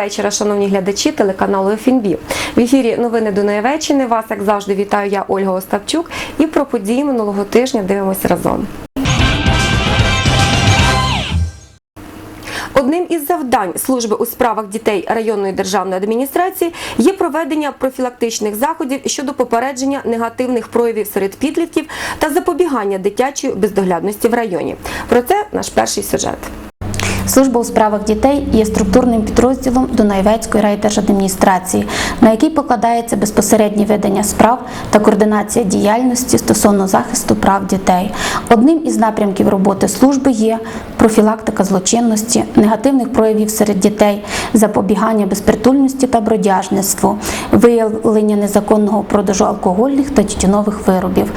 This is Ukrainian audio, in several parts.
Доброго вечора, шановні глядачі телеканалу ФНБ. В ефірі новини Дунаєвеччини. Вас, як завжди, вітаю я Ольга Остапчук. І про події минулого тижня дивимося разом. Одним із завдань служби у справах дітей районної державної адміністрації є проведення профілактичних заходів щодо попередження негативних проявів серед підлітків та запобігання дитячої бездоглядності в районі. Про це наш перший сюжет. Служба у справах дітей є структурним підрозділом Дунаєвецької райдержадміністрації, на який покладається безпосереднє ведення справ та координація діяльності стосовно захисту прав дітей. Одним із напрямків роботи служби є профілактика злочинності, негативних проявів серед дітей, запобігання безпритульності та бродяжництву, виявлення незаконного продажу алкогольних та тютюнових виробів.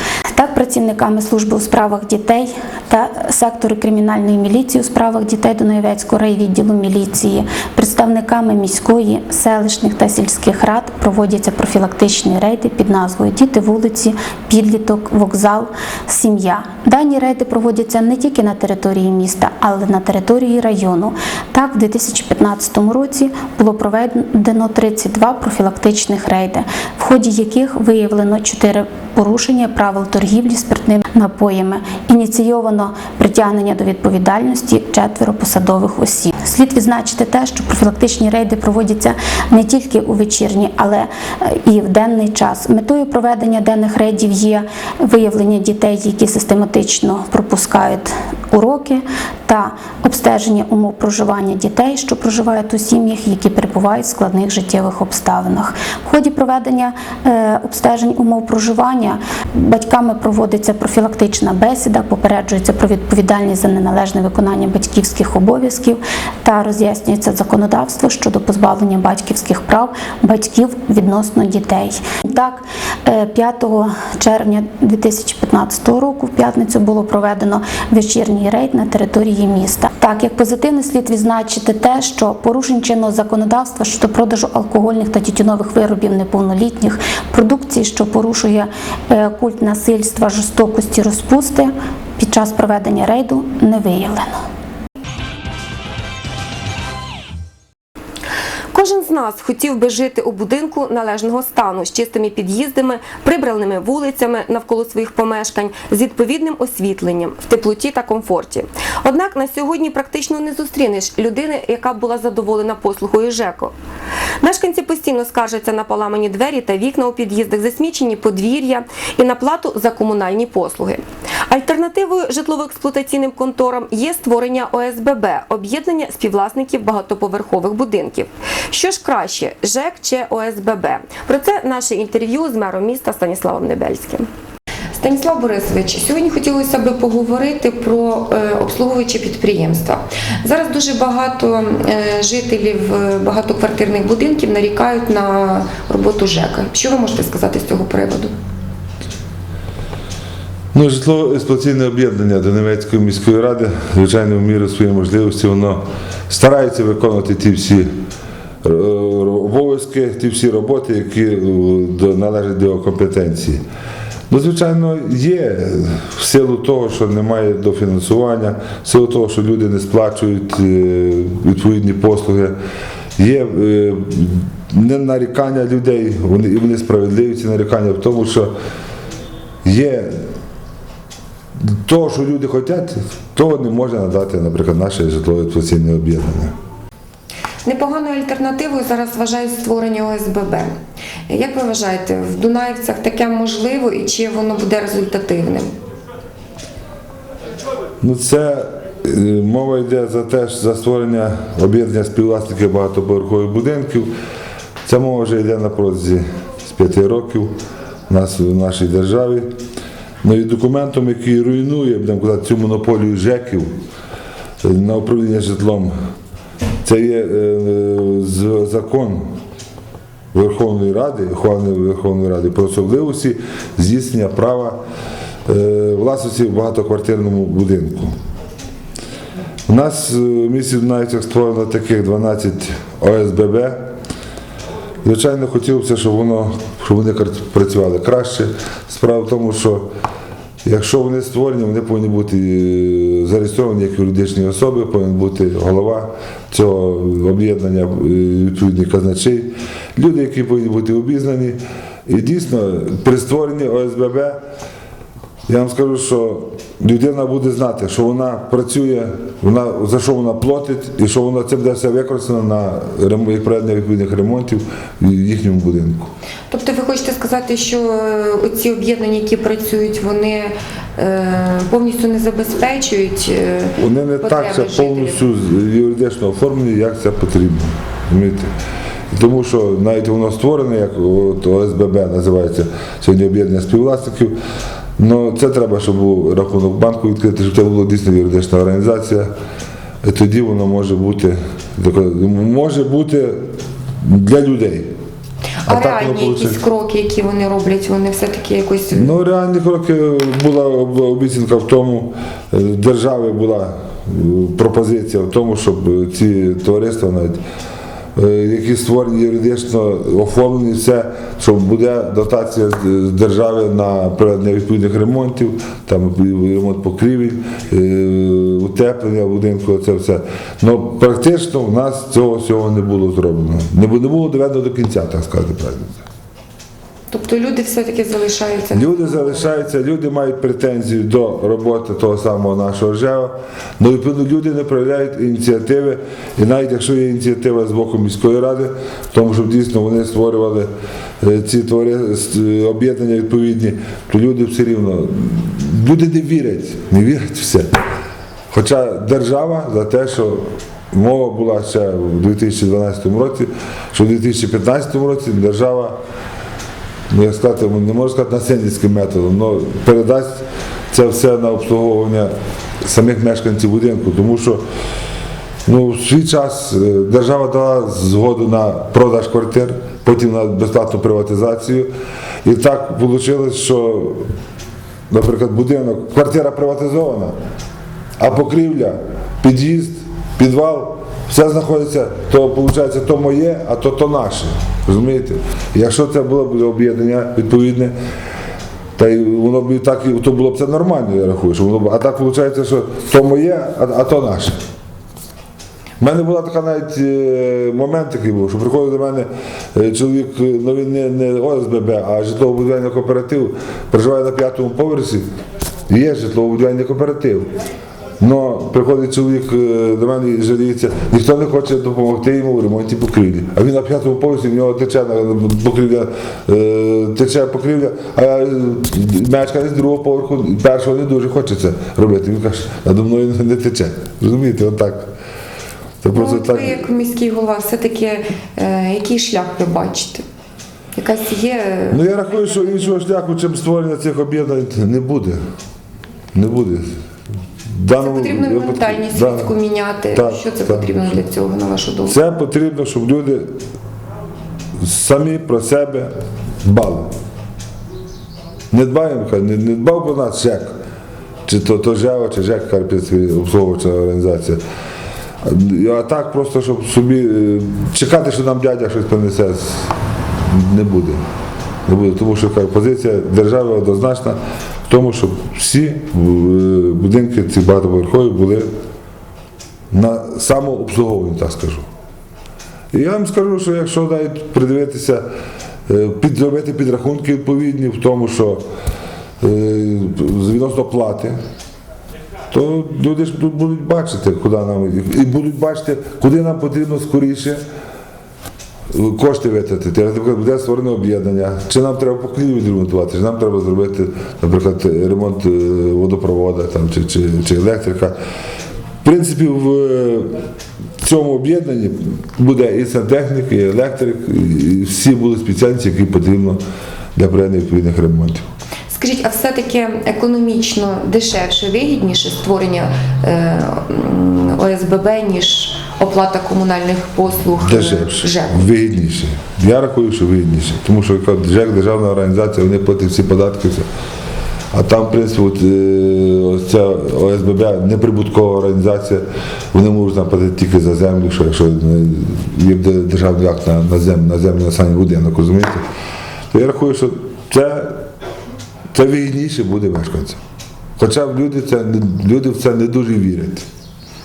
Працівниками служби у справах дітей та сектору кримінальної міліції у справах дітей Дунаєвецького райвідділу міліції, представниками міської, селищних та сільських рад проводяться профілактичні рейди під назвою Діти вулиці, підліток, вокзал, сім'я. Дані рейди проводяться не тільки на території міста, але й на території району. Так, в 2015 році було проведено 32 профілактичних рейди, в ході яких виявлено 4 порушення правил торгівлі спиртними напоями. Ініційовано притягнення до відповідальності четверо посадових осіб. Слід відзначити те, що профілактичні рейди проводяться не тільки у вечірній, але е, і в денний час. Метою проведення денних рейдів є виявлення дітей, які систематично пропускають уроки та обстеження умов проживання дітей, що проживають у сім'ях, які перебувають в складних життєвих обставинах. В ході проведення е, обстежень умов проживання батьками проводиться профілактична бесіда, попереджується про відповідальність за неналежне виконання батьківських обов'язків та роз'яснюється законодавство щодо позбавлення батьківських прав батьків відносно дітей. Так, е, 5 червня 2015 року в п'ятницю було проведено вечірній рейд на території міста. Так, як позитивний слід відзначити те, що порушень чинного законодавства щодо продажу алкогольних та тютюнових виробів неповнолітніх, продукції, що порушує е, культ насильства, жорстокості, розпусти, під час проведення рейду не виявлено. Нас хотів би жити у будинку належного стану з чистими під'їздами, прибраними вулицями навколо своїх помешкань, з відповідним освітленням, в теплоті та комфорті. Однак на сьогодні практично не зустрінеш людини, яка була задоволена послугою ЖЕКО. Мешканці постійно скаржаться на поламані двері та вікна у під'їздах, засмічені подвір'я і на плату за комунальні послуги. Альтернативою житлово-експлуатаційним конторам є створення ОСББ об'єднання співвласників багатоповерхових будинків. Що ж краще, ЖЕК чи ОСББ? Про це наше інтерв'ю з мером міста Станіславом Небельським. Станіслав Борисович, сьогодні хотілося би поговорити про е, обслуговуючі підприємства. Зараз дуже багато е, жителів е, багатоквартирних будинків нарікають на роботу ЖЕКа. Що ви можете сказати з цього приводу? Ну, житлово-експлуатаційне об'єднання Донецької міської ради, звичайно, в міру своєї можливості, воно старається виконувати ті всі обов'язки, ті всі роботи, які е, належать до його компетенції. Ну, звичайно, є в силу того, що немає дофінансування, в силу того, що люди не сплачують е, відповідні послуги. Є е, не нарікання людей, вони, і вони справедливі ці нарікання в тому, що є того, що люди хочуть, того не може надати, наприклад, наше житлово-експлуатаційне об'єднання. Непоганою альтернативою зараз вважають створення ОСББ. Як ви вважаєте, в Дунаївцях таке можливо і чи воно буде результативним? Ну, це е, мова йде за те, за створення об'єднання співвласників багатоповерхових будинків. Ця мова вже йде на протязі з п'яти років у нас в нашій державі. Ну і документом, який руйнує будемо казати, цю монополію ЖЕКів на управління житлом, це є е, закон Верховної Ради, Верховної Ради про особливості здійснення права е, власності в багатоквартирному будинку. У нас е, в місті Дунаївцях створено таких 12 ОСББ. Звичайно, хотілося, щоб воно щоб вони працювали краще. Справа в тому, що якщо вони створені, вони повинні бути е, зареєстровані як юридичні особи, повинен бути голова цього об'єднання, відповідні відповідний казначей, люди, які повинні бути обізнані. І дійсно, при створенні ОСББ я вам скажу, що людина буде знати, що вона працює, вона, за що вона платить, і що вона це буде все використано на рем- як проведення відповідних ремонтів в їхньому будинку. Тобто ви хочете сказати, що е, оці об'єднання, які працюють, вони е, повністю не забезпечують е, Вони не так це повністю юридично оформлені, як це потрібно. розумієте? Тому що навіть воно створене, як от ОСББ називається сьогодні об'єднання співвласників. Ну, це треба, щоб був рахунок банку відкрити, щоб це була дійсно юридична організація. І тоді воно може бути може бути для людей. А, так реальні якісь кроки, які вони роблять, вони все-таки якось Ну, реальні кроки була обіцянка в тому, е, держави була е, пропозиція в тому, щоб ці товариства навіть. Е, Які створені юридично оформлені, все, що буде дотація з держави на проведення відповідних ремонтів, там ремонт покрівель, е, утеплення будинку, це все. Ну практично в нас цього всього не було зроблено. Не було доведено до кінця, так сказати правильно. Тобто люди все-таки залишаються. Люди залишаються, люди мають претензії до роботи того самого нашого ЖЕО, але відповідно люди не проявляють ініціативи. І навіть якщо є ініціатива з боку міської ради, тому, щоб дійсно вони створювали е, ці твори- е, об'єднання відповідні, то люди все рівно, люди не вірять, не вірять все. Хоча держава за те, що мова була ще в 2012 році, що в 2015 році держава ну, як сказати, не можу сказати насильницьким методом, але передасть це все на обслуговування самих мешканців будинку, тому що ну, в свій час е, держава дала згоду на продаж квартир, потім на безплатну приватизацію. І так вийшло, що, наприклад, будинок, квартира приватизована, а покрівля, під'їзд, підвал, все знаходиться, то виходить, то моє, а то то наше. Розумієте? Якщо це було б об'єднання відповідне, та й воно б і так, і- то було б це нормально, я рахую. Що воно б, а так виходить, що то моє, а, а то наше. У мене була така навіть е, момент такий був, що приходив до мене е, чоловік, е, ну він не, не ОСББ, а житлово-будівельний кооператив, проживає на п'ятому поверсі, є житлово-будівельний кооператив. Но приходить чоловік е, до мене і жаліється, ніхто не хоче допомогти йому в ремонті покрівлі. А він на п'ятому поверсі, в нього тече покрівля, е, тече покрівля, а е, мешканець другого поверху, першого не дуже хоче це робити. Він каже, надо мною не тече. Розумієте, отак. Це Ну, просто так. ви як міський голова, все-таки який шлях ви бачите? Якась є. Ну я рахую, що іншого шляху, чим створення цих об'єднань, не буде. Не буде. В Це потрібно ментальність Да. людську міняти. Так, що це так. потрібно для цього, на вашу думку? Це потрібно, щоб люди самі про себе дбали. Не дбаємо, не, не дбав про нас ЖЕК, чи то, то чи ЖЕК Карпінська обслуговуюча організація. А- так просто, щоб собі е, чекати, що нам дядя щось принесе, не буде. Не буде, тому що позиція держави однозначна тому, щоб всі е, будинки ці багатоповерхові були на самообслуговуванні, так скажу. І я вам скажу, що якщо навіть придивитися, е, підробити підрахунки відповідні в тому, що е, відносно плати, то люди ж тут будуть бачити, куди нам і будуть бачити, куди нам потрібно скоріше кошти витратити. Буде створене об'єднання, чи нам треба покрівлю відремонтувати, чи нам треба зробити, наприклад, ремонт е, водопроводу там, чи, чи, чи електрика. В принципі, в е, цьому об'єднанні буде і сантехнік, і електрик, і всі будуть спеціальності, які потрібно для проведення відповідних ремонтів. Скажіть, а все-таки економічно дешевше, вигідніше створення е, ОСББ, ніж оплата комунальних послуг Дешевше, ЖЕКу? вигідніше. Я рахую, що вигідніше. Тому що яка ЖЕК державна організація, вони платять всі податки. Все. А там, в принципі, от, е, ось ця ОСББ неприбуткова організація, вони можуть там платити тільки за землю, що якщо е, є державний акт на, на землю, на землю на самий будинок, розумієте? То я рахую, що це, це вигідніше буде мешканцям. Хоча люди, це, люди в це не дуже вірять.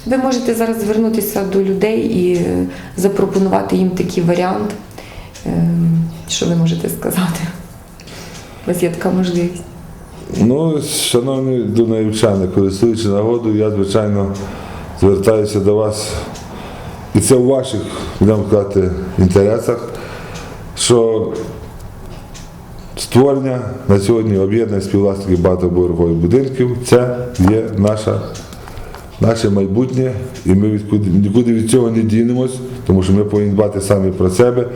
Ви можете зараз звернутися до людей і е, запропонувати їм такий варіант. Ем, Що ви можете сказати? У вас є така можливість. Ну, шановні дунаївчани, користуючи нагодою, я, звичайно, звертаюся до вас, і це у ваших, будемо сказати, інтересах, що створення на сьогодні об'єднання співвласників багатоповерхових будинків це є наша, наше майбутнє, і ми відкуди- нікуди від цього не дінемось, тому що ми повинні дбати самі про себе.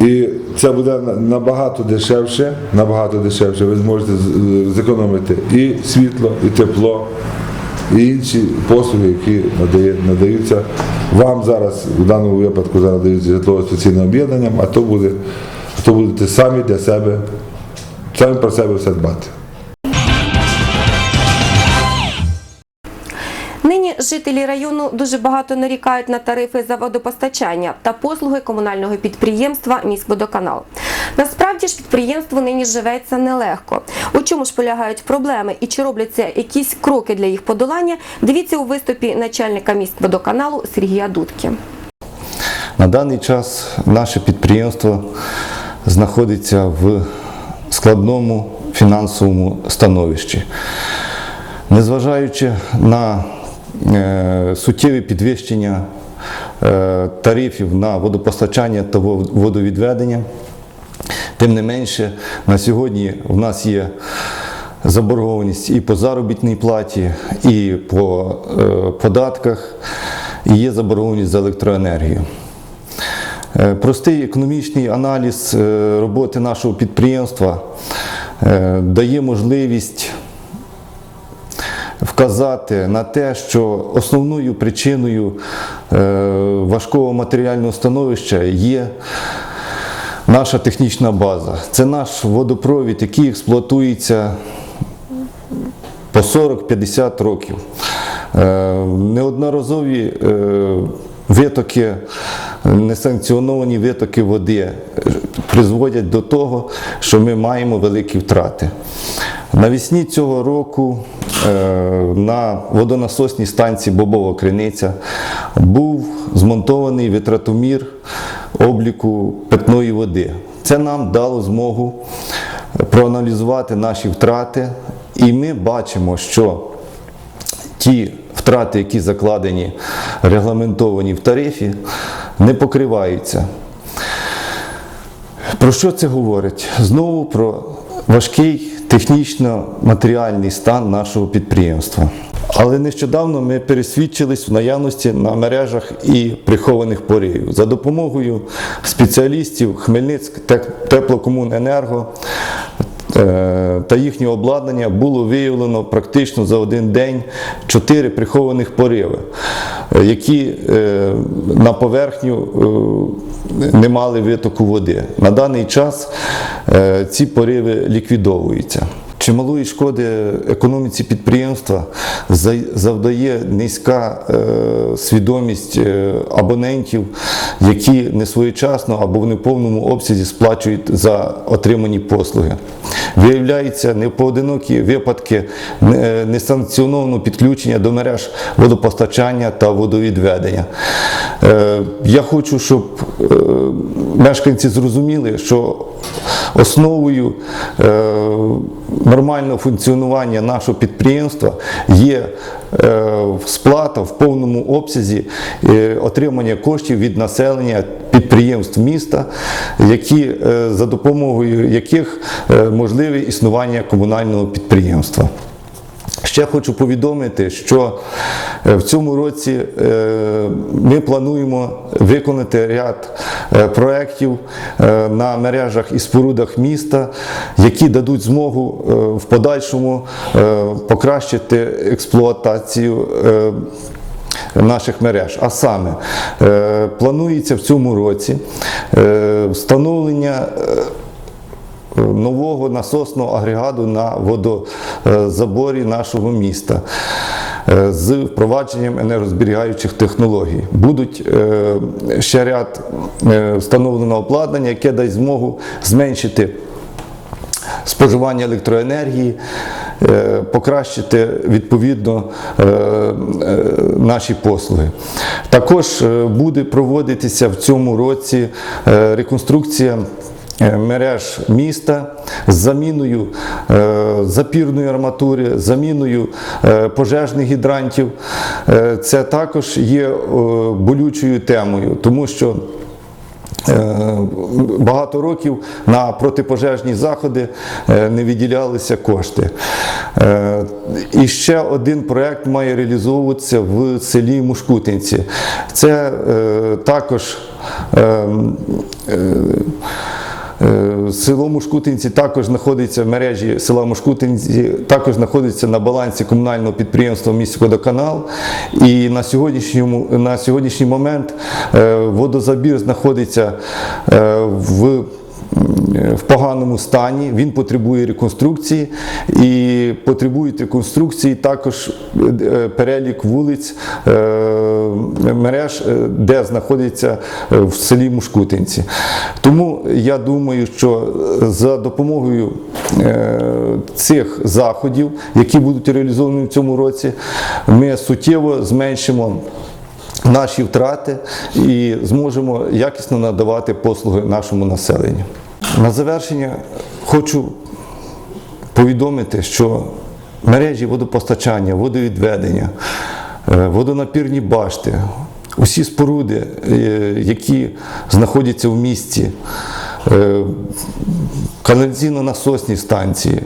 І це буде набагато дешевше, набагато дешевше. Ви зможете зекономити і світло, і тепло, і інші послуги, які надаються вам зараз, в даному випадку зараз дають житлово-соціальним об'єднанням, а то буде, а то будете самі для себе, самі про себе все дбати. Жителі району дуже багато нарікають на тарифи за водопостачання та послуги комунального підприємства Міськводоканал. Насправді ж підприємству нині живеться нелегко. У чому ж полягають проблеми і чи робляться якісь кроки для їх подолання? Дивіться у виступі начальника міськводоканалу Сергія Дудки. На даний час наше підприємство знаходиться в складному фінансовому становищі. Незважаючи на суттєві підвищення е, тарифів на водопостачання та водовідведення, тим не менше, на сьогодні в нас є заборгованість і по заробітній платі, і по е, податках, і є заборгованість за електроенергію. Е, Простий економічний аналіз е, роботи нашого підприємства е, дає можливість вказати на те, що основною причиною е, важкого матеріального становища є наша технічна база. Це наш водопровід, який експлуатується по 40-50 років. Е, Неодноразові е, витоки, несанкціоновані витоки води призводять до того, що ми маємо великі втрати. Навесні цього року на водонасосній станції Бобова Криниця був змонтований витратомір обліку питної води. Це нам дало змогу проаналізувати наші втрати, і ми бачимо, що ті втрати, які закладені, регламентовані в тарифі, не покриваються. Про що це говорить? Знову про важкий технічно-матеріальний стан нашого підприємства. Але нещодавно ми пересвідчились в наявності на мережах і прихованих поривів. За допомогою спеціалістів Хмельницьк теплокомуненерго та їхнього обладнання було виявлено практично за один день чотири прихованих пориви, е, які е, на поверхню е, не мали витоку води. На даний час е, ці пориви ліквідовуються. Чималої шкоди економіці підприємства за- завдає низька е, свідомість е, абонентів, які не своєчасно або в неповному обсязі сплачують за отримані послуги. Виявляються непоодинокі випадки несанкціонованого підключення до мереж водопостачання та водовідведення. Е, Я хочу, щоб е, мешканці зрозуміли, що основою е, нормального функціонування нашого підприємства є сплата в повному обсязі е, отримання коштів від населення підприємств міста, які, е, за допомогою яких е, можливе існування комунального підприємства. Ще хочу повідомити, що е, в цьому році е, ми плануємо виконати ряд е, проєктів на мережах і спорудах міста, які дадуть змогу в подальшому покращити експлуатацію. Наших мереж, а саме планується в цьому році встановлення нового насосного агрегату на водозаборі нашого міста е, з впровадженням енергозберігаючих технологій. Будуть е, ще ряд е, встановленого обладнання, яке дасть змогу зменшити споживання електроенергії, е, покращити відповідно е, е, наші послуги. Також е, буде проводитися в цьому році е, реконструкція. Е, Мереж міста з заміною е, запірної арматури, заміною е, пожежних гідрантів. Це також є болючою темою, тому що Багато років на протипожежні заходи не виділялися кошти. І ще один проєкт має реалізовуватися в селі Мушкутинці. Це також е, е, Е, Село Мушкутинці також знаходиться в мережі села Мушкутинці, також знаходиться на балансі комунального підприємства міськводоканал. І на сьогоднішньому на сьогоднішній момент е, водозабір знаходиться е, в в поганому стані, він потребує реконструкції і потребують реконструкції також е, перелік вулиць мереж, е, де знаходиться е, в селі Мушкутинці. Тому я думаю, що за допомогою е, цих заходів, які будуть реалізовані в цьому році, ми суттєво зменшимо наші втрати і зможемо якісно надавати послуги нашому населенню. На завершення хочу повідомити, що мережі водопостачання, водовідведення, е, водонапірні башти, усі споруди, е, які знаходяться в місті, е, каналізаційно-насосні станції.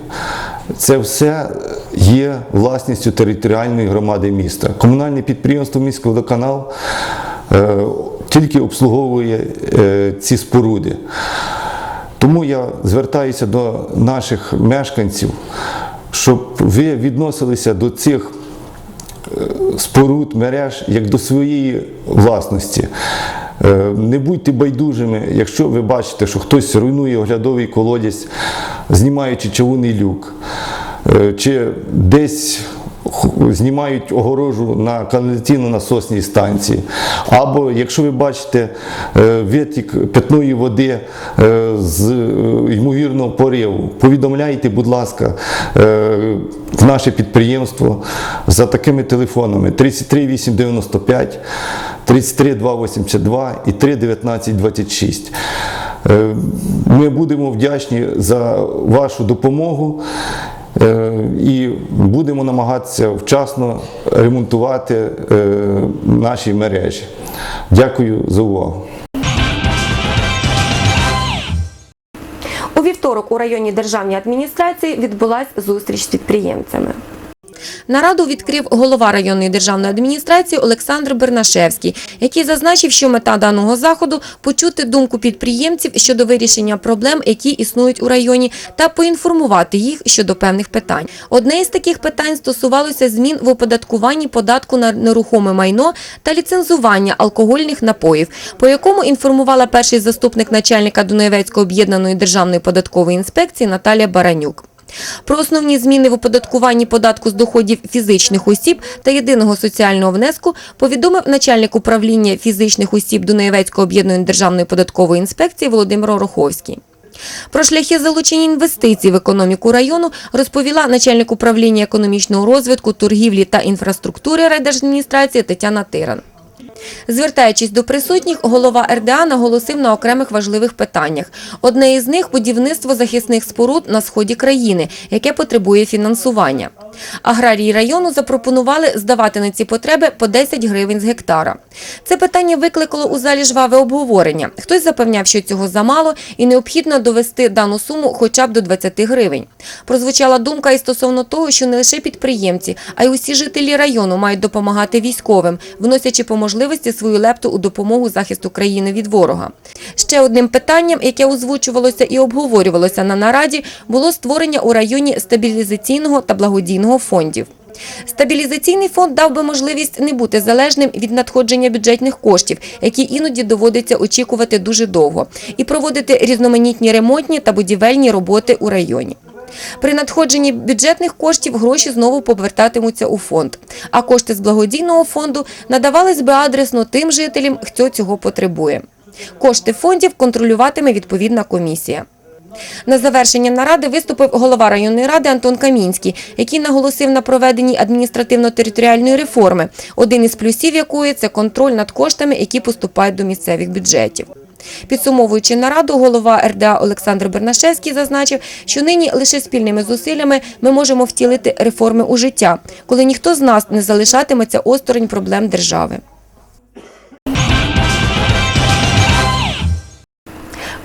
Це все є власністю територіальної громади міста. Комунальне підприємство «Міський водоканал» е, тільки обслуговує е, ці споруди. Тому я звертаюся до наших мешканців, щоб ви відносилися до цих е, споруд, мереж як до своєї власності. Е, Не будьте байдужими, якщо ви бачите, що хтось руйнує оглядовий колодязь, знімаючи човунний люк, е, чи десь знімають огорожу на каналізаційно-насосній станції. Або якщо ви бачите е, витік питної води е, з е, ймовірного пориву, повідомляйте, будь ласка, в наше підприємство за такими телефонами 33 895, 33 282 і 3 19 26. Е, Ми будемо вдячні за вашу допомогу. Е, І будемо намагатися вчасно ремонтувати е, наші мережі. Дякую за увагу. У вівторок у районній державній адміністрації відбулася зустріч з підприємцями. Нараду відкрив голова районної державної адміністрації Олександр Бернашевський, який зазначив, що мета даного заходу почути думку підприємців щодо вирішення проблем, які існують у районі, та поінформувати їх щодо певних питань. Одне із таких питань стосувалося змін в оподаткуванні податку на нерухоме майно та ліцензування алкогольних напоїв, по якому інформувала перший заступник начальника Дунаєвецької об'єднаної державної податкової інспекції Наталія Баранюк. Про основні зміни в оподаткуванні податку з доходів фізичних осіб та єдиного соціального внеску повідомив начальник управління фізичних осіб Дунаєвецької об'єднаної державної податкової інспекції Володимир Ороховський. Про шляхи залучення інвестицій в економіку району розповіла начальник управління економічного розвитку, торгівлі та інфраструктури райдержадміністрації Тетяна Тиран. Звертаючись до присутніх, голова РДА наголосив на окремих важливих питаннях. Одне із них будівництво захисних споруд на сході країни, яке потребує фінансування. Аграрії району запропонували здавати на ці потреби по 10 гривень з гектара. Це питання викликало у залі жваве обговорення. Хтось запевняв, що цього замало і необхідно довести дану суму хоча б до 20 гривень. Прозвучала думка і стосовно того, що не лише підприємці, а й усі жителі району мають допомагати військовим, вносячи по можливості свою лепту у допомогу захисту країни від ворога. Ще одним питанням, яке озвучувалося і обговорювалося на нараді, було створення у районі стабілізаційного та благодійного фондів. Стабілізаційний фонд дав би можливість не бути залежним від надходження бюджетних коштів, які іноді доводиться очікувати дуже довго, і проводити різноманітні ремонтні та будівельні роботи у районі. При надходженні бюджетних коштів гроші знову повертатимуться у фонд, а кошти з благодійного фонду надавались би адресно тим жителям, хто цього потребує. Кошти фондів контролюватиме відповідна комісія. На завершення наради виступив голова районної ради Антон Камінський, який наголосив на проведенні адміністративно-територіальної реформи, один із плюсів якої це контроль над коштами, які поступають до місцевих бюджетів. Підсумовуючи нараду, голова РДА Олександр Бернашевський зазначив, що нині лише спільними зусиллями ми можемо втілити реформи у життя, коли ніхто з нас не залишатиметься осторонь проблем держави.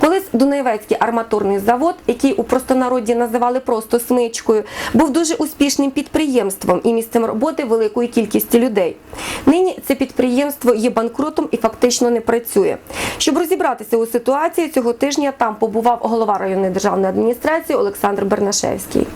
Колись Дунаєвецький арматурний завод, який у простонароді називали просто смичкою, був дуже успішним підприємством і місцем роботи великої кількості людей. Нині це підприємство є банкрутом і фактично не працює. Щоб розібратися у ситуації, цього тижня там побував голова районної державної адміністрації Олександр Бернашевський.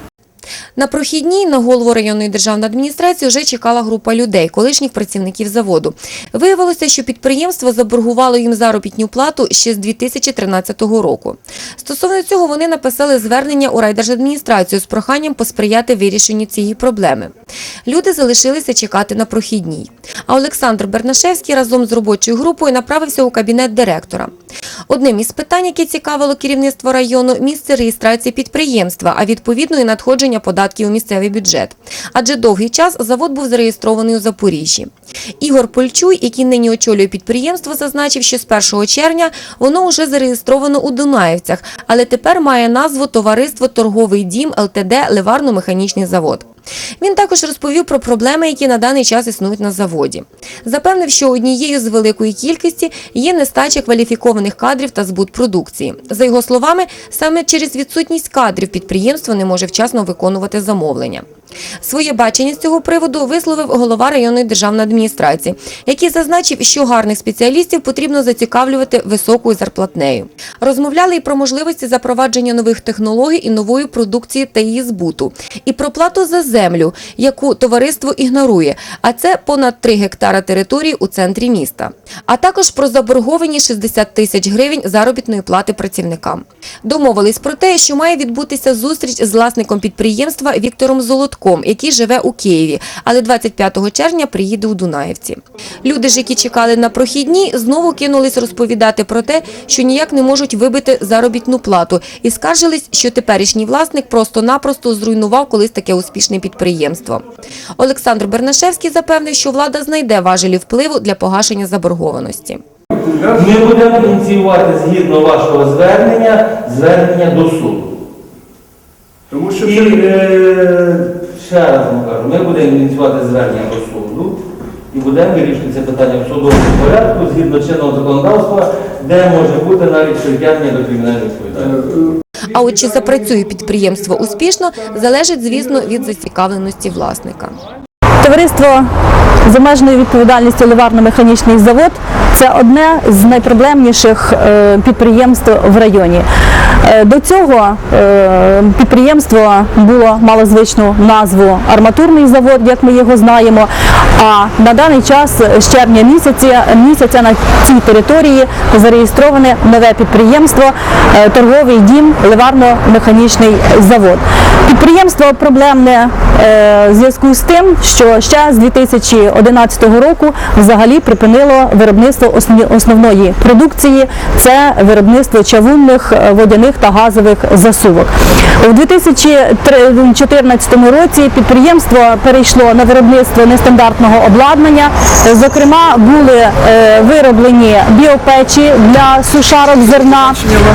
На прохідній на голову районної державної адміністрації вже чекала група людей, колишніх працівників заводу. Виявилося, що підприємство заборгувало їм заробітну плату ще з 2013 року. Стосовно цього вони написали звернення у райдержадміністрацію з проханням посприяти вирішенню цієї проблеми. Люди залишилися чекати на прохідній. А Олександр Бернашевський разом з робочою групою направився у кабінет директора. Одним із питань, яке цікавило керівництво району, місце реєстрації підприємства, а відповідно і надходження податків у місцевий бюджет. Адже довгий час завод був зареєстрований у Запоріжжі. Ігор Польчуй, який нині очолює підприємство, зазначив, що з 1 червня воно вже зареєстровано у Дунаївцях, але тепер має назву Товариство Торговий дім ЛТД Леварно-механічний завод. Він також розповів про проблеми, які на даний час існують на заводі. Запевнив, що однією з великої кількості є нестача кваліфікованих кадрів та збут продукції. За його словами, саме через відсутність кадрів підприємство не може вчасно виконувати замовлення. Своє бачення з цього приводу висловив голова районної державної адміністрації, який зазначив, що гарних спеціалістів потрібно зацікавлювати високою зарплатнею. Розмовляли і про можливості запровадження нових технологій і нової продукції та її збуту, і про плату за землю, яку товариство ігнорує, а це понад 3 гектара території у центрі міста. А також про заборговані 60 тисяч гривень заробітної плати працівникам. Домовились про те, що має відбутися зустріч з власником підприємства Віктором Золотком, який живе у Києві, але 25 червня приїде у Дунаївці. Люди ж, які чекали на прохідні, знову кинулись розповідати про те, що ніяк не можуть вибити заробітну плату, і скаржились, що теперішній власник просто-напросто зруйнував колись таке успішне підприємство. Олександр Бернашевський запевнив, що влада знайде важелі впливу для погашення заборгованості. Ми будемо ініціювати згідно вашого звернення, звернення до суду. Тому що І це е, ще раз вам кажу, ми будемо ініціювати звернення до суду і будемо вирішувати це питання в судовому порядку згідно чинного законодавства, де може бути навіть притягнення до кримінальної відповідальності. А от чи запрацює підприємство успішно, залежить, звісно, від зацікавленості власника. Товариство з обмеженою відповідальністю Ливарно-механічний завод це одне з найпроблемніших е, підприємств в районі. Е, До цього е, підприємство було мало звичну назву арматурний завод, як ми його знаємо. А на даний час з червня місяця, місяця на цій території зареєстроване нове підприємство торговий дім Ливарно-механічний завод. Підприємство проблемне в зв'язку з тим, що ще з 2011 року взагалі припинило виробництво основні- основної продукції це виробництво чавунних, е, водяних та газових засувок. У 2014 році підприємство перейшло на виробництво нестандартного обладнання. Зокрема, були е, вироблені біопечі для сушарок зерна,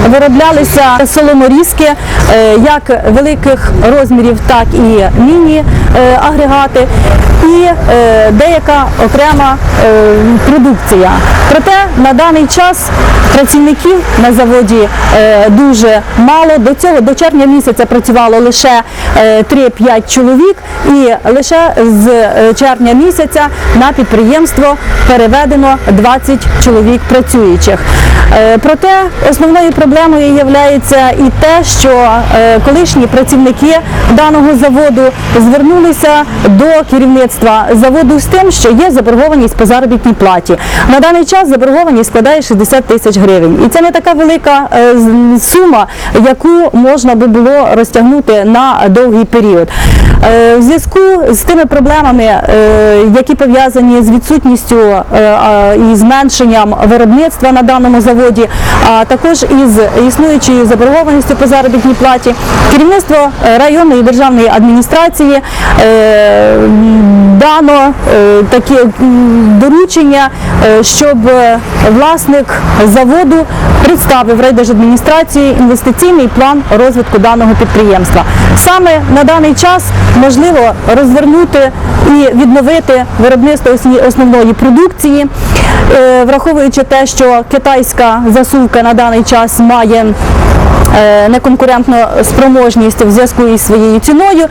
вироблялися соломорізки е, як великих розмірів, так і міні-агрегати, і деяка окрема продукція. Проте на даний час працівників на заводі е, дуже мало. До цього до червня місяця працювало лише е, 3-5 чоловік, і лише з е, червня місяця на підприємство переведено 20 чоловік працюючих. Е, Проте основною проблемою є і те, що е, колишні працівники даного заводу звернулися до керівництва заводу з тим, що є заборгованість по заробітній платі. На даний час заборгованість складає 60 тисяч гривень. І це не така велика е, сума, яку можна би було розтягнути на довгий період. Е, В зв'язку з тими проблемами, е, які пов'язані з відсутністю і зменшенням виробництва на даному заводі, а також із існуючою заборгованістю по заробітній платі, керівництво районної державної адміністрації дано таке доручення, щоб власник заводу представив райдержадміністрації інвестиційний план розвитку даного підприємства. Саме на даний час можливо розвернути і відновити виробництво основної продукції, е, враховуючи те, що китайська засувка на даний час має е, неконкурентну спроможність в зв'язку із своєю ціною.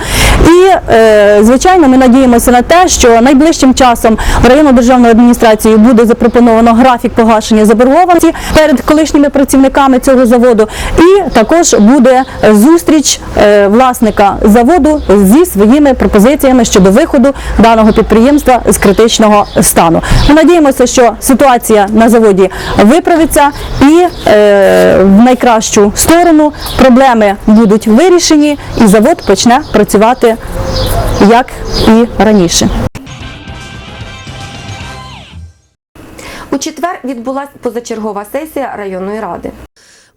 І, е, звичайно, ми надіємося на те, що найближчим часом в районну державну адміністрацію буде запропоновано графік погашення заборгованості перед колишніми працівниками цього заводу. І також буде зустріч е, власника заводу зі своїми пропозиціями щодо виходу даного підприємства з критичного стану. Ми надіємося, що ситуація на заводі виправиться і в найкращу сторону проблеми будуть вирішені, і завод почне працювати як і раніше. У четвер відбулася позачергова сесія районної ради.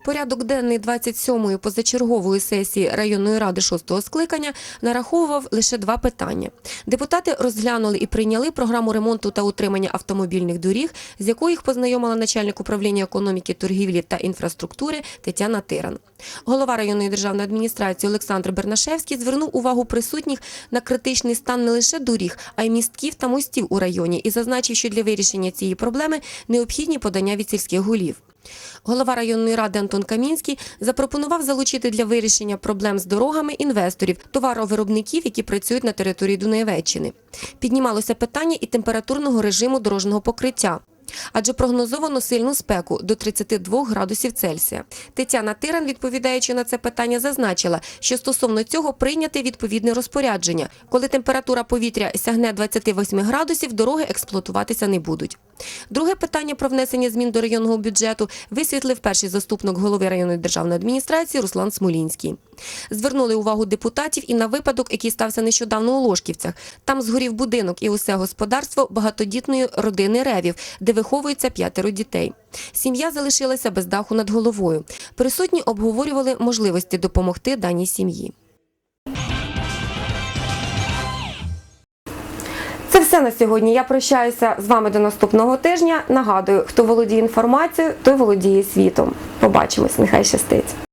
Порядок денний 27-ї позачергової сесії районної ради 6-го скликання нараховував лише два питання. Депутати розглянули і прийняли програму ремонту та утримання автомобільних доріг, з якою їх познайомила начальник управління економіки, торгівлі та інфраструктури Тетяна Тиран. Голова районної державної адміністрації Олександр Бернашевський звернув увагу присутніх на критичний стан не лише доріг, а й містків та мостів у районі і зазначив, що для вирішення цієї проблеми необхідні подання від сільських голів. Голова районної ради Антон Камінський запропонував залучити для вирішення проблем з дорогами інвесторів, товаровиробників, які працюють на території Дунаєвеччини. Піднімалося питання і температурного режиму дорожнього покриття. Адже прогнозовано сильну спеку до 32 градусів Цельсія. Тетяна Тиран, відповідаючи на це питання, зазначила, що стосовно цього прийняти відповідне розпорядження. Коли температура повітря сягне 28 градусів, дороги експлуатуватися не будуть. Друге питання про внесення змін до районного бюджету висвітлив перший заступник голови районної державної адміністрації Руслан Смолінський. Звернули увагу депутатів і на випадок, який стався нещодавно у Ложківцях. Там згорів будинок і усе господарство багатодітної родини Ревів, де виховується п'ятеро дітей. Сім'я залишилася без даху над головою. Присутні обговорювали можливості допомогти даній сім'ї. Все на сьогодні. Я прощаюся з вами до наступного тижня. Нагадую, хто володіє інформацією, той володіє світом. Побачимось, нехай щастить.